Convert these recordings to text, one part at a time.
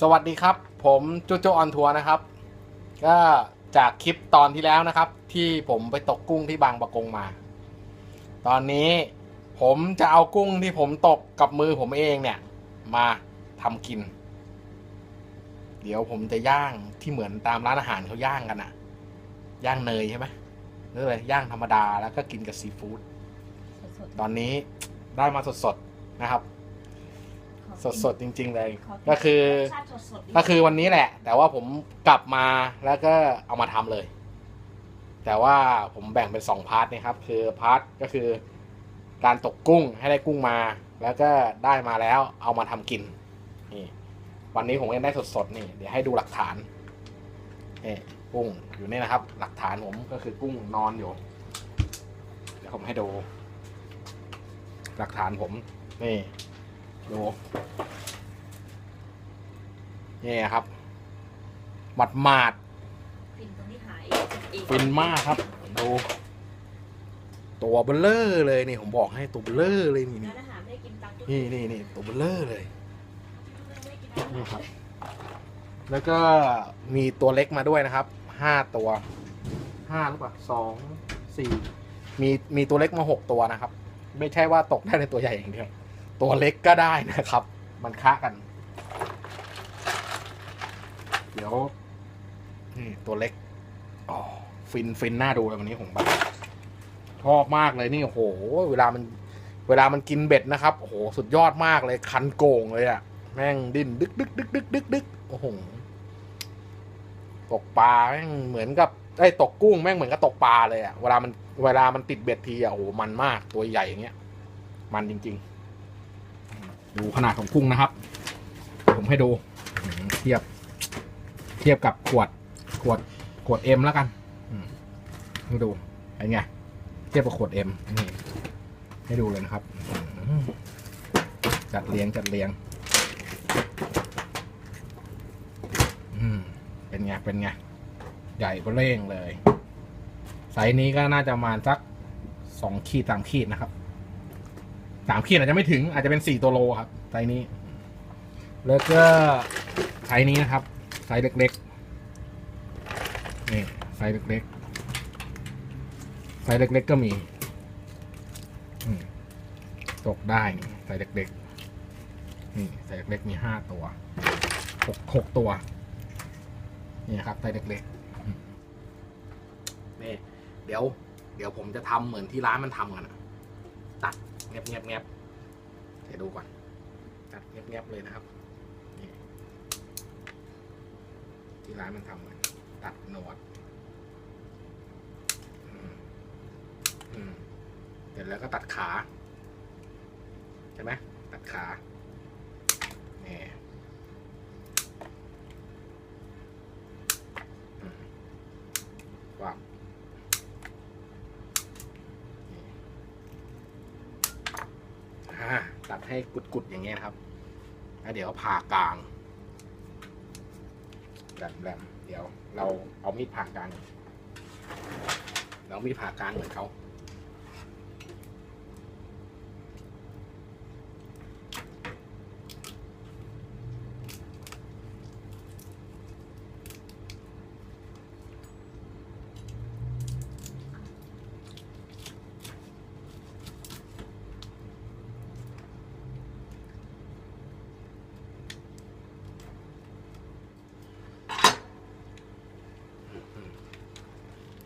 สวัสดีครับ ผมจูโจออนทัวร์นะครับ ก็จากคลิปตอนที่แล้วนะครับ ที่ผมไปตกกุ้งที่บางปะกงมา ตอนนี้ผมจะเอากุ้งที่ผมตกกับมือผมเองเนี่ย มาทำกิน เดี๋ยวผมจะย่างที่เหมือนตามร้านอาหารเขาย่างกันอะย่างเนยใช่ไหมหรืออะไรย่างธรรมดาแล้วก็กินกับซีฟู้ดสดตอนนี้ได้มาสดๆนะครับ ๆสดๆจริง ๆ เลยขกินก็คือรสชาติสดๆดีก็คือวันนี้แหละ แต่ว่าผมกลับมาแล้วก็เอามาทำเลย แต่ว่าผมแบ่งเป็นสองพาร์ทนะครับ คือพาร์ทก็คือ การตกกุ้งให้ได้กุ้งมา แล้วก็ได้มาแล้วเอามาทำกินนี่วันนี้ผมยังได้สดๆนี่เดี๋ยวให้ดูหลักฐานนี่กุ้งอยู่นี่นะครับ หลักฐานผมก็คือกุ้งนอนอยู่ เดี๋ยวผมให้ดู หลักฐานผมนี่ ดูนี่ครับหมัดหมาดฟินตรงที่หายอีกๆฟินมากครับดูตัวเบลเลอร์เลยนี่ผมบอกให้ตัวเบลเลอร์เลยนี่ร้านอาหารไม่ได้กินตังค์ทุกนี่นี่นี่ตัวเบลเลอร์เลยไม่ได้กินอาหารนี่ครับ แล้วก็มีตัวเล็กมาด้วยนะครับห้าตัวห้าหรือเปล่าสองสี่มีมีตัวเล็กมาหกตัวนะครับ ไม่ใช่ว่าตกได้ในตัวใหญ่อย่างเดียว ตัวเล็กก็ได้นะครับ มันค้ากัน เดี๋ยวนี่ตัวเล็กอ๋อฟินฟินน่าดูเลยวันนี้ผมแบบชอบมากเลยนี่โอ้โห เวลามัน เวลามันกินเบ็ดนะครับโอ้โหสุดยอดมากเลย คันโก่งเลยอะแม่งดิ้นดึกดึกดึกดึกดึกดึกโอ้โหตกปลาแม่งเหมือนกับไอ้ตกกุ้งแม่งเหมือนกับตกปลาเลยอะเวลามันเวลามันติดเบ็ดทีอะโอ้โหมันมากตัวใหญ่อย่างเงี้ยมันจริง ๆ ดูขนาดของกุ้งนะครับ ผมให้ดูเทียบ เทียบกับขวด ขวด ขวดเอ็มแล้วกันให้ดูเป็นไง เทียบกับขวดเอ็มนี่ให้ดูเลยนะครับ จัดเรียงจัดเรียงอืมเป็นไง เป็นไง ใหญ่ก็เร่งเลยไซส์นี้ก็น่าจะมาสักสองขีดสามขีดนะครับ สามขีดอาจจะไม่ถึงอาจจะเป็นสี่ตัวโลครับไซส์นี้ แล้วก็ไซส์นี้นะครับไซส์เล็กๆนี่ไซส์เล็กๆไซส์เล็กๆก็มีอืมตกได้นี่ไซส์เล็กๆนี่ไซส์เล็กๆมีห้าตัวหกหกตัวนี่นะครับไซส์เล็กๆอืมนี่เดี๋ยว เดี๋ยวผมจะทำเหมือนที่ร้านมันทำกันอะตัดเงียบเงียบเงียบเดี๋ยวดูก่อนตัดเงียบเงียบเลยนะครับนี่ที่ร้านมันทำกันตัดหนวดอืมอืมเสร็จแล้วก็ตัดขา ใช่ไหมตัดขานี่อืมวางนี่อ่า ตัดให้กุดๆอย่างเงี้ยครับแล้วเดี๋ยวผ่ากลางแบบแบบเดี๋ยวเราเอามีดผ่ากลางเรามีดผ่ากลางเหมือนเขา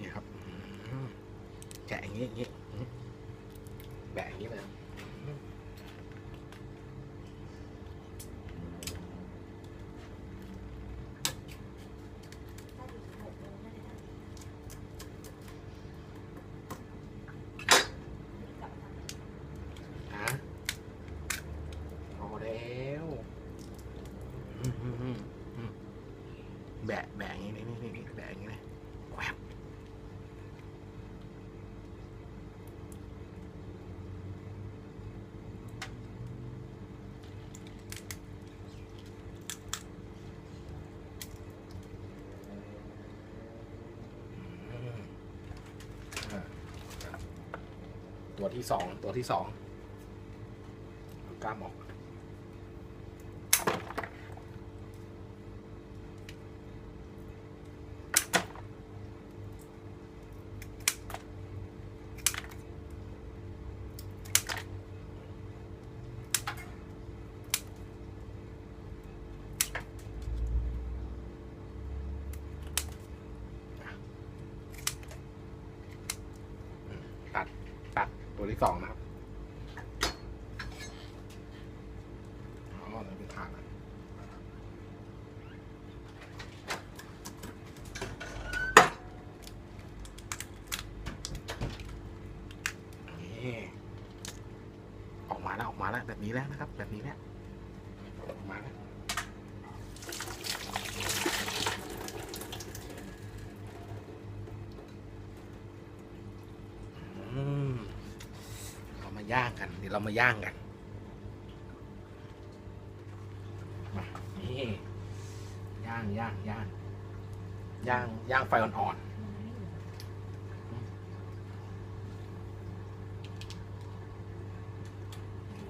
นี่ครับอืม แกะอย่างนี้อย่างนี้อืมแบะอย่างนี้เลยอืมฮะพอแล้วอืมอืมอืมอืมแบะแบะอย่างนี้นี่นี่นี่แบะอย่างนี้เลยแวบ อืมอ่า ตัวที่สองตัวที่สองกล้ามออก ตัวที่สองนะครับอ๋อนี่เป็นถาดนะออกมาแล้วออกมาแล้วแบบนี้แล้วนะครับ แบบนี้แล้วออกมาแล้ว อืมเรามา ย่างกันเดี๋ยวเรามาย่างกันมานี่ย่างย่างย่างย่างย่างไฟอ่อนมันไม่เหลือง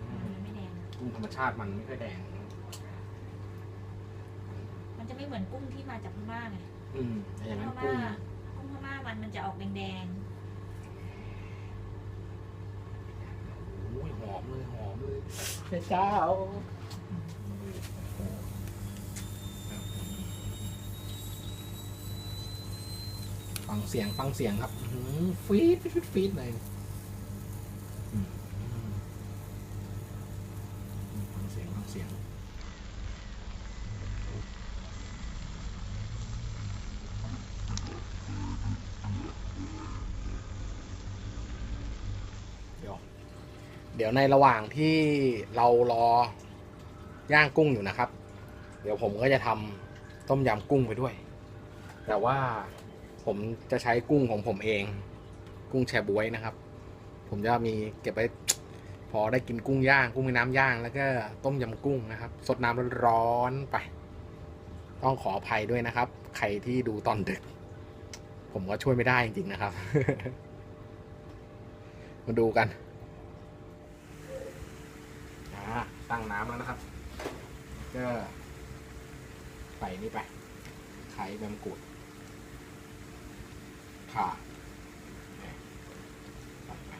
ๆอืมมันไม่แดงกุ้งธรรมชาติมันไม่ค่อยแดง มันจะไม่เหมือนกุ้งที่มาจากพม่าไงอืมแต่อย่างพนั้นม่ากุ้งกุ้งพม่ามันมันจะออกแดงโอ้ยหอมเลยหอมเลย พระเจ้าฟังเสียงฟังเสียงครับฟีดฟีดฟีดเลยอืมอืมฟังเสียงฟังเสียง เดี๋ยว เดี๋ยวในระหว่างที่เรารอย่างกุ้งอยู่นะครับ เดี๋ยวผมก็จะทำต้มยำกุ้งไปด้วย แต่ว่าผมจะใช้กุ้งของผมเอง กุ้งแชบวยนะครับ ผมจะมีเก็บไว้พอได้กินกุ้งย่าง กุ้งม่น้ำย่าง แล้วก็ต้มยำกุ้งนะครับ สดน้ำร้อนๆไป ต้องขออภัยด้วยนะครับ ใครที่ดูตอนดึก ผมก็ช่วยไม่ได้จริงๆนะครับ มาดูกันอ่า ตั้งน้ำแล้วนะครับ ก็ใส่นี่ไป ไข่ใบมะกรูดข่าเนี่ยใส่ไป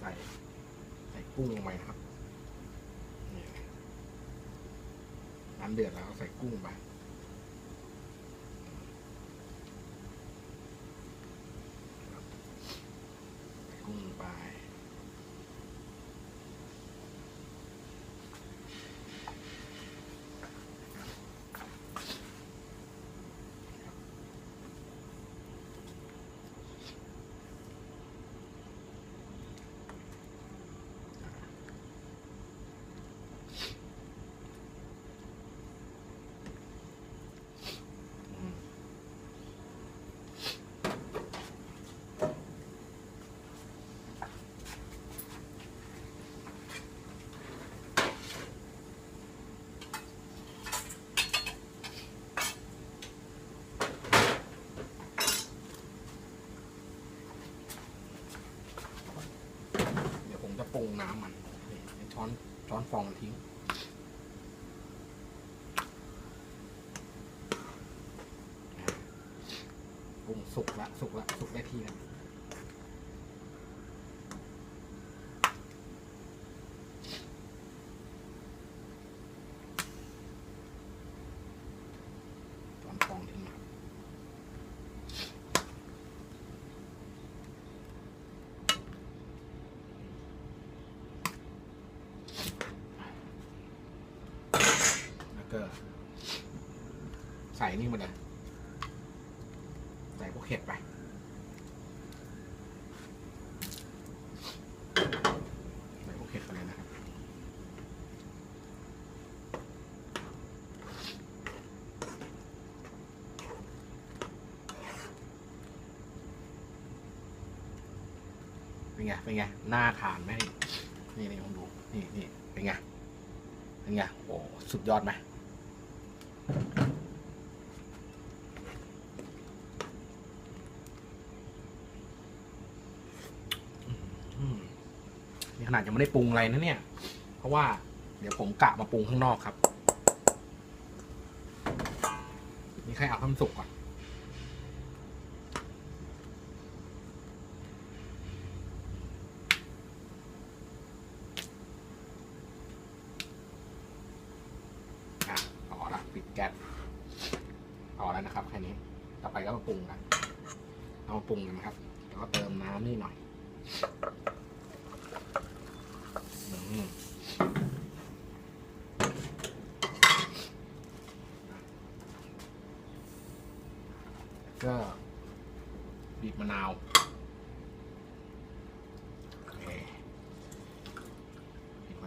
ใส่ใส่กุ้งลงไปนะครับนี่น้ำเดือดแล้วใส่กุ้งไปกุ้งไปอืม เดี๋ยวผมจะปรุงน้ำมันนี่เป็นช้อนช้อน ฟองทิ้ง ปรุงสุกละสุกละสุกได้ที่แล้วช้อนฟองทิ้งนะครับ แล้วก็ ใส่นี่มาเลยใส่พวกเห็ดไปใส่พวกเห็ดไปเลยนะครับเป็นไงเป็นไงหน้าทานไหมนี่นี่ลองดูนี่นี่เป็นไงเป็นไงโอ้สุดยอดไหม ขนาดยังไม่ได้ปรุงอะไรนะเนี่ย เพราะว่าเดี๋ยวผมกะมาปรุงข้างนอกครับมีใครเอาข้ามสุกก่อนปิดแก๊สเอแล้วนะครับแค่นี้ ต่อไปก็มาปรุงกัน เอามาปรุงกันนะครับ แล้วก็เติมน้ำนี่หน่อย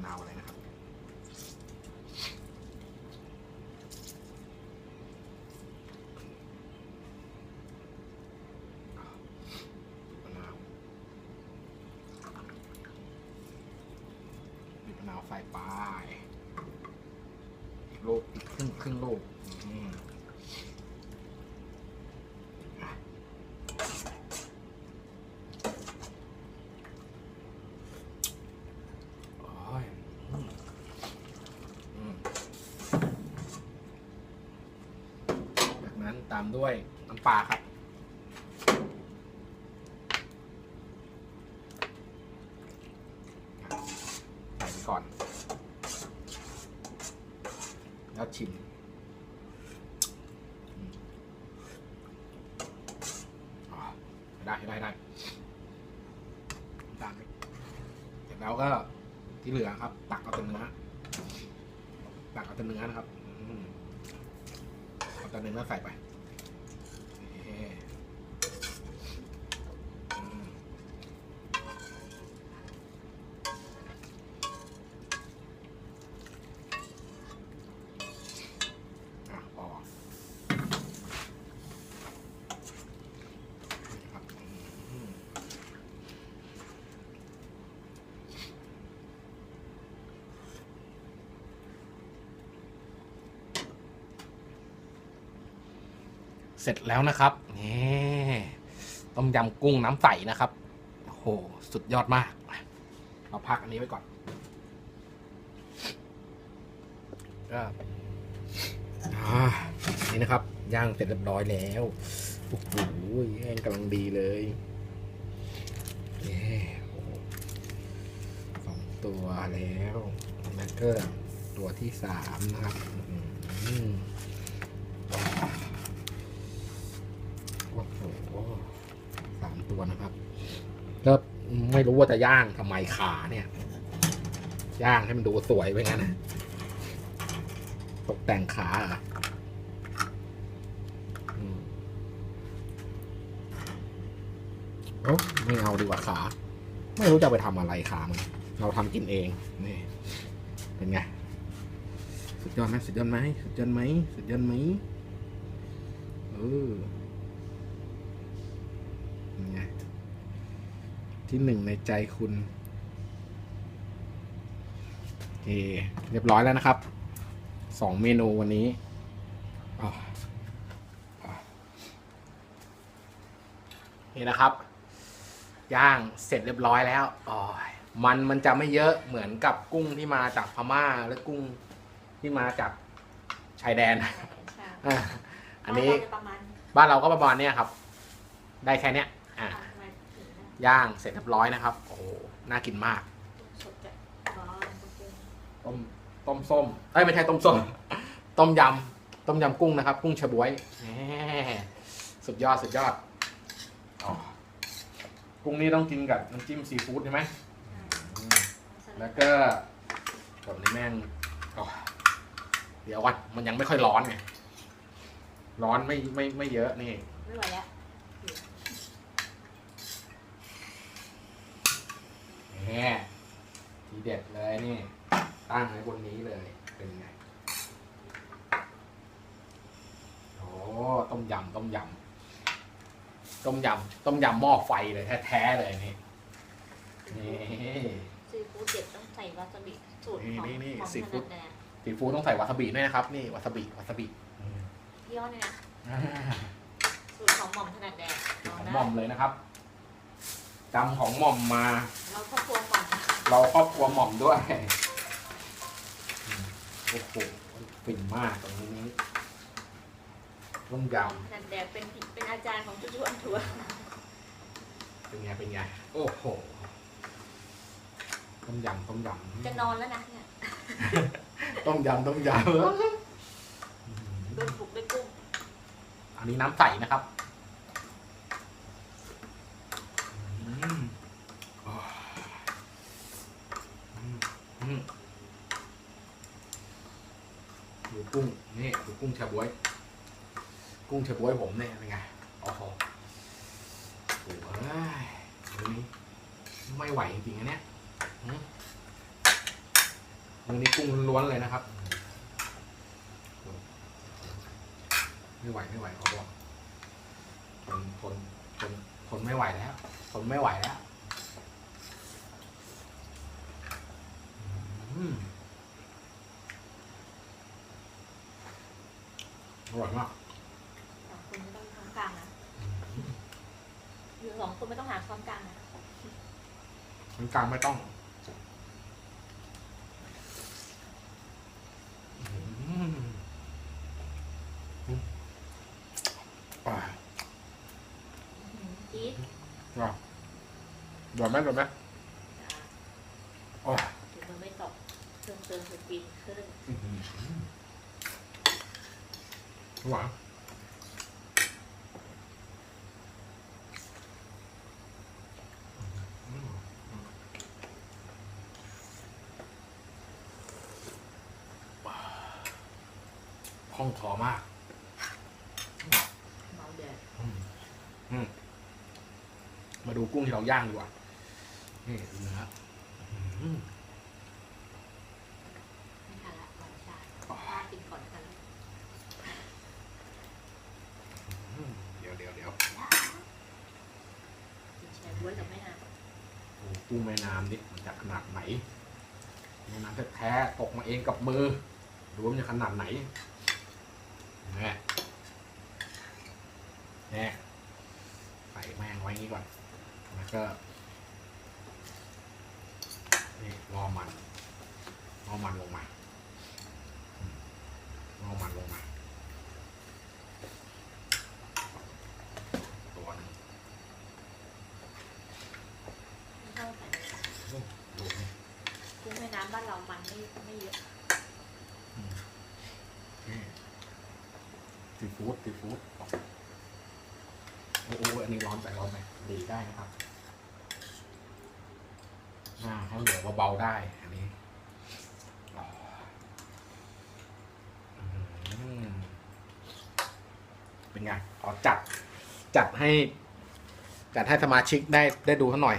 นาวอะไรนะครับมะนาวบีบมะนาวใส่ไปอีกโลกอีกครึ่งครึ่งโลกอืมอะโอ้ยอืมอืมจากนั้น ตามด้วยน้ำปลาครับ ใส่ไปก่อน แล้วชิมได้ได้ได้ตามเสร็จแล้วก็ที่เหลือครับ ตักเอาแต่เนื้อตักเอาแต่เนื้อนะครับ เอาแต่เนื้อใส่ไปโอเคอืม อะพอครับอืม เสร็จแล้วนะครับนี่ต้มยำกุ้งน้ำใสนะครับโอ้โหสุดยอดมาก เราพักอันนี้ไว้ก่อนก็อ่านี่นะครับย่างเสร็จเรียบร้อยแล้วโอ้โหแห้งกำลังดีเลยนี่โอ้สองตัวแล้วแล้วก็ตัวที่สามนะครับ นะครับก็ไม่รู้ว่าจะย่างทำไมขาเนี่ย ย่างให้มันดูสวยไปงั้นนะตกแต่งขาเหรออืมเอ้าไม่เอาดีกว่าขา ไม่รู้จะเอาไปทำอะไรขามัน เราทำกินเอง นี่ เป็นไง สุดยอดไหมสุดยอดไหมสุดยอดไหมสุดยอดไหมเออเป็น ไงที่หนึ่งในใจคุณโอเคเรียบร้อยแล้วนะครับสองเมนูวันนี้อะอะนี่นะครับ ย่างเสร็จเรียบร้อยแล้วอ๋อยมันมันจะไม่เยอะเหมือนกับกุ้งที่มาจากพม่าหรือกุ้งที่มาจากชายแดนใช่อะอันนี้เราจะประมาณบ้านเราก็ประมาณเนี้ยครับ ได้แค่เนี้ ย่างเสร็จเรียบร้อยนะครับ โอ้โหน่ากินมากสดจะร้อนกุ้งต้มต้มส้มเอ้ยไม่ใช่ต้มส้ม ต้มยำต้มยำกุ้งนะครับ กุ้งชะบวยแหมสุดยอดสุดยอดอ๋อกุ้งนี้ต้องกินกับน้ำจิ้มซีฟู้ดใช่ไหมอืมแล้วก็ผมนี่แม่งอ๋อเดี๋ยววันมันยังไม่ค่อยร้อนไงร้อนไม่ไม่ไม่เยอะนี่ไม่ไหวแล้ว แหมทีเด็ดเลยนี่ ตั้งไว้บนนี้เลย เป็นไง โอ้ต้มยำต้มยำต้มยำต้มยำหม้อไฟเลยแท้ๆเลยนี่ นี่ซีฟู้ดเด็ดต้องใส่วาซาบิสูตรของนี่นี่ของซีฟู้ดถนัแดงซีฟู้ดต้องใส่วาซาบิด้วยนะครับ นี่วาซาบิวาซาบิอืมยี่ห้อนี่นะอ่าสูตรของหม่อมถนัดแดงของหม่อมเลยนะครับ จำของหม่อมมา เราครอบครัวหม่อมเราครอบครัวหม่อมด้วยอืมโอ้โหฟินมากตรงนี้ต้มยถนัดแดงเป็นเป็นอาจารย์ของจุ๊จุ๊อันทัวร์ำเป็นไงเป็นไงโอ้โหต้มยำต้มยำจะนอนแล้วนะเนี่ยต้มยำต้มยำโดนบุกด้วยกุ้งอันนี้น้ำใสนะครับอืมอ่าอืมอืมดู กุ้งนี่ดูกุ้งแชบวย กุ้งแชบวยผมเนี่ยเป็นไงโอ้โหโอ้ยมือนี้ไม่ไหวจริงๆนะเนี่ยมือนี้กุ้งล้วนเลยนะครับ ไม่ไหวไม่ไหวขอบอกทนทนทนทนไม่ไหวแล้วทนไม่ไหวแล้ว อืมอร่อย มากสองคนไม่ต้องทำกลางนะอยู่สองคนไม่ต้องหาความกลางนะมันกลางไม่ต้องอืมอ่าจี๊ด อะโดนไหมโดนไหม อ่า โอ้ย ถึงมันไม่ตกเครื่องเติมสปีดขึ้น อื้อหือ หวานอืมคล่องคอมาก เมาเดือดอืมอืมมาดูกุ้งที่เราย่างดีกว่า นี่ดูเนื้ออืม ไม่ทันละหวานชาป้ากินก่อนกัน อืมเดี๋ยวเดี๋ยวเดี๋ยว กินแชร์บ้วยกับแม่นาง โอ้ กุ้งแม่น้ำนี่มันจะขนาดไหนแม่น้ำแท้ๆตกมาเองกับมือดูว่ามันจะขนาดไหนนี่นี่ใส่แม่งไว้นี้ก่อนแล้วก็นี่รอมันรอมันลงมาอืมงอมันลงมา ตัวหนึง ไม่ต้องใส่เลย ดูนี่ กุ้งแม่น้ำบ้านเรามันไม่ไม่เยอะ นี่ ซีฟู้ดซีฟู้ดโอ้โหอันนี้ร้อนไปร้อนไปดีได้นะครับอ่าให้เหลือเบาๆได้อันนี้อ๋ออืมเป็นไงขอจัด จัดให้ จัดให้สมาชิกได้ได้ดูเขาหน่อย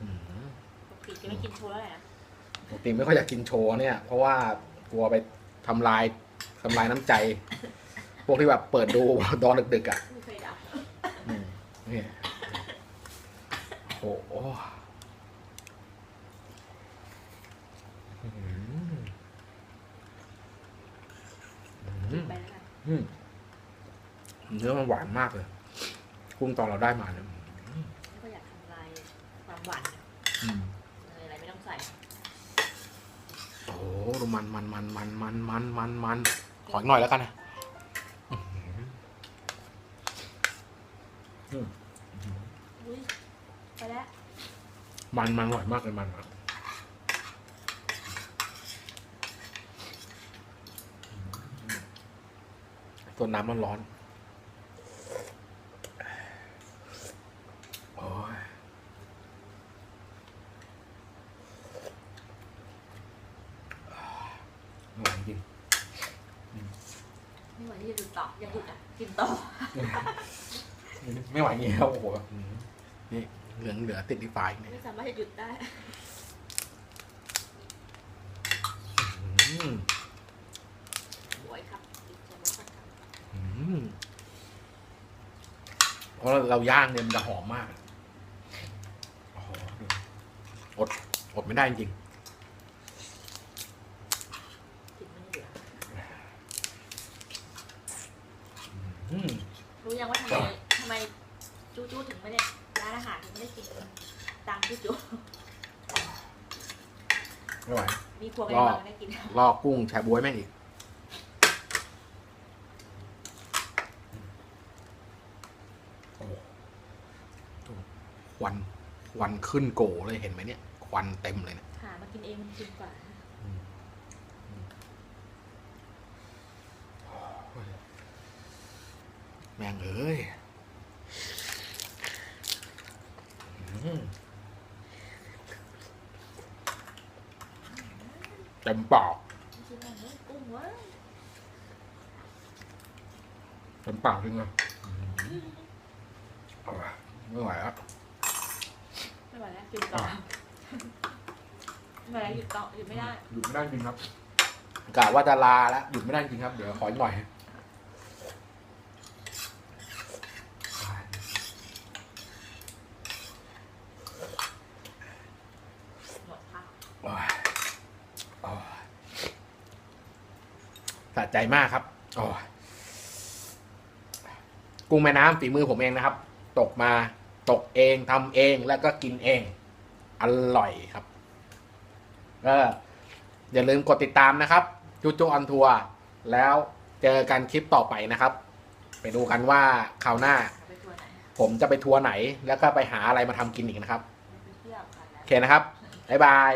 อืมปกติจะไม่กินโชว์แล้วแหละนะปกติไม่ค่อยอยากกินโชว์เนี่ย เพราะว่ากลัวไปทำลาย ทำลายน้ำใจ พวกที่แบบเปิดดูตอนดึกๆอะไม่เคยดับอืมนี่โอ้โหอืมอืมไปแล้วกันอืมเนื้อมันหวานมากเลย กุ้งตอนเราได้มาเนี่ยไม่ก็อยากทำลายความหวานอืมเนยอะไรไม่ต้องใส่ โอ้โหดูมันมันมันมันมันมันมันมัน ขออีกหน่อยแล้วกันนะอุ๊ยไปแล้วมันมันอร่อยมากเลยมันอะตัวน้ำมันร้อนโอ้ยอร่อยจริง ไม่ไหวที่จะหยุดต่ออย่าหยุดอะกินต่อ ไม่ไหวเงี้ยครับโอ้โหอืมนี่เหลืองเหลือติดที่ปลายเนี่ยไม่สามารถจะหยุดได้อืมบวยครับกินแชร์บ้วยครับอืมเพราะเราย่างเนี่ยมันจะหอมมากโอ้โหอดอดไม่ได้จริง ลอกิลอกุ้งแชบวยแม่งอีก ควัน ควันขึ้นโกเลยเห็นไหมเนี่ย ควันเต็มเลยเนะหามากินเองมันกินกว่าแม่งเอ้ย อ ต็มปากชิมหน่อยเนอะกุ้งเวะเต็มปากจริงเลยเอาว่ะไม่ไหวแล้วไม่ไหวแล้วหยุดก่อนไม่ไหวแล้วหยุดต่อหยุดไม่ได้หยุดไม่ได้จริงครับกะว่าจะลาแล้วหยุดไม่ได้จริงครับ เดี๋ยวขออีกหน่อย หมดค่ะ โอ้ยโอ้ยสะ ใจมากครับโอ้ยกุ้งแม่น้ำฝีมือผมเองนะครับ ตกมาตกเองทำเองแล้วก็กินเอง อร่อยครับก็อย่าลืมกดติดตามนะครับจูจูออนทัวร์แล้วเจอกันคลิปต่อไปนะครับ ไปดูกันว่าคราวหน้าไปทัวร์ไหนผมจะไปทัวร์ไหน แล้วก็ไปหาอะไรมาทำกินอีกนะครับไปเที่ยวกันนะโอเคนะครับบ๊ายบาย